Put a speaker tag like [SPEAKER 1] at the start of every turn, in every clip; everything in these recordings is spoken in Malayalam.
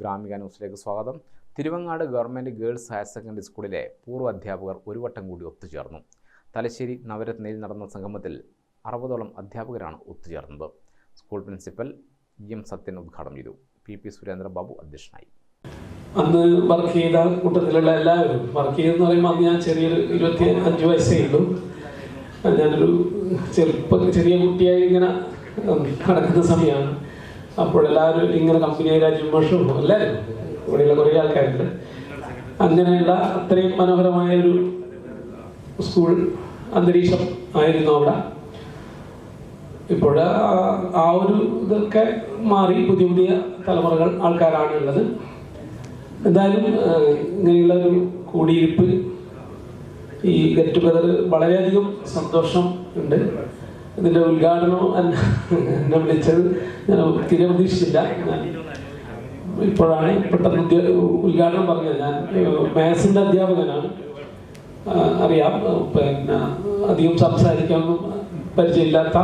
[SPEAKER 1] ഗ്രാമിക ന്യൂസിലേക്ക് സ്വാഗതം. Thiruvangad government girls higher secondary സ്കൂളിലെ പൂർവ അധ്യാപകർ ഒരു വട്ടം കൂടി ഒത്തുചേർന്നു. തലശ്ശേരി നവരത്നയിൽ നടന്ന സംഗമത്തിൽ അറുപതോളം അധ്യാപകരാണ് ഒത്തുചേർന്നത്. School principal E M Sathyan ഉദ്ഘാടനം ചെയ്തു. പി പി സുരേന്ദ്രബാബു അധ്യക്ഷനായി.
[SPEAKER 2] അന്ന് വർക്ക് ചെയ്ത കൂട്ടത്തിലുള്ള എല്ലാവരും വർക്ക് ചെയ്തെന്ന് പറയുമ്പോൾ അന്ന് ഞാൻ ചെറിയൊരു ഇരുപത്തി അഞ്ച് വയസ്സേ ഉള്ളൂ. ഞാനൊരു ചെറുപ്പ ചെറിയ കുട്ടിയായി ഇങ്ങനെ നടക്കുന്ന സമയമാണ്. അപ്പോഴെല്ലാവരും ഇങ്ങനെ കമ്പനി രാജ്യം വർഷവും എല്ലാവരും ഇവിടെയുള്ള കുറേ ആൾക്കാരുണ്ട്. അങ്ങനെയുള്ള അത്രയും മനോഹരമായ ഒരു സ്കൂൾ അന്തരീക്ഷം ആയിരുന്നു അവിടെ. ഇപ്പോൾ ആ ഒരു ഇതൊക്കെ മാറി പുതിയ പുതിയ തലമുറകൾ ആൾക്കാരാണ് ഉള്ളത്. എന്തായാലും ഇങ്ങനെയുള്ള ഒരു കൂടിയിരിപ്പ് ഈ ഗെറ്റ് ടുഗദർ വളരെയധികം സന്തോഷം ഉണ്ട്. ഇതിന്റെ ഉദ്ഘാടനം എന്നെ വിളിച്ചത് ഞാൻ തീരെ പ്രതീക്ഷിച്ചില്ല ഇപ്പോഴാണ് പെട്ടെന്ന് ഉദ്ഘാടനം പറഞ്ഞത്. ഞാൻ മാത്സിന്റെ അധ്യാപകനാണ്. അറിയാം. പിന്നെ അധികം സംസാരിക്കാനൊന്നും പരിചയമില്ലാത്ത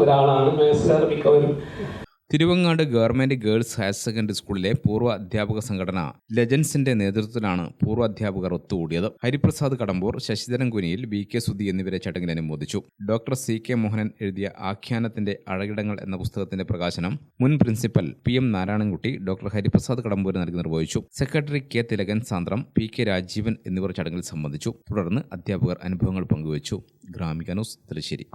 [SPEAKER 2] ഒരാളാണ് മാത്സുകാർ മിക്കവരും.
[SPEAKER 1] Thiruvangad government girls higher secondary സ്കൂളിലെ പൂർവ അധ്യാപക സംഘടന ലെജൻസിന്റെ നേതൃത്വത്തിലാണ് പൂർവ അധ്യാപകർ ഒത്തുകൂടിയത്. ഹരിപ്രസാദ് കടമ്പൂർ ശശിധരൻ കുനിയിൽ വി കെ സുധി എന്നിവരെ ചടങ്ങിൽ അനുമോദിച്ചു. ഡോക്ടർ സി കെ മോഹനൻ എഴുതിയ ആഖ്യാനത്തിന്റെ അഴകിടങ്ങൾ എന്ന പുസ്തകത്തിന്റെ പ്രകാശനം മുൻ principal P M Narayanankutty doctor Hariprasad Kadambur നൽകി നിർവഹിച്ചു. Secretary K Thilakan Sandram P K Rajeevan എന്നിവർ ചടങ്ങിൽ സംബന്ധിച്ചു. തുടർന്ന് അധ്യാപകർ അനുഭവങ്ങൾ പങ്കുവച്ചു. ഗ്രാമിക ന്യൂസ് തലശ്ശേരി.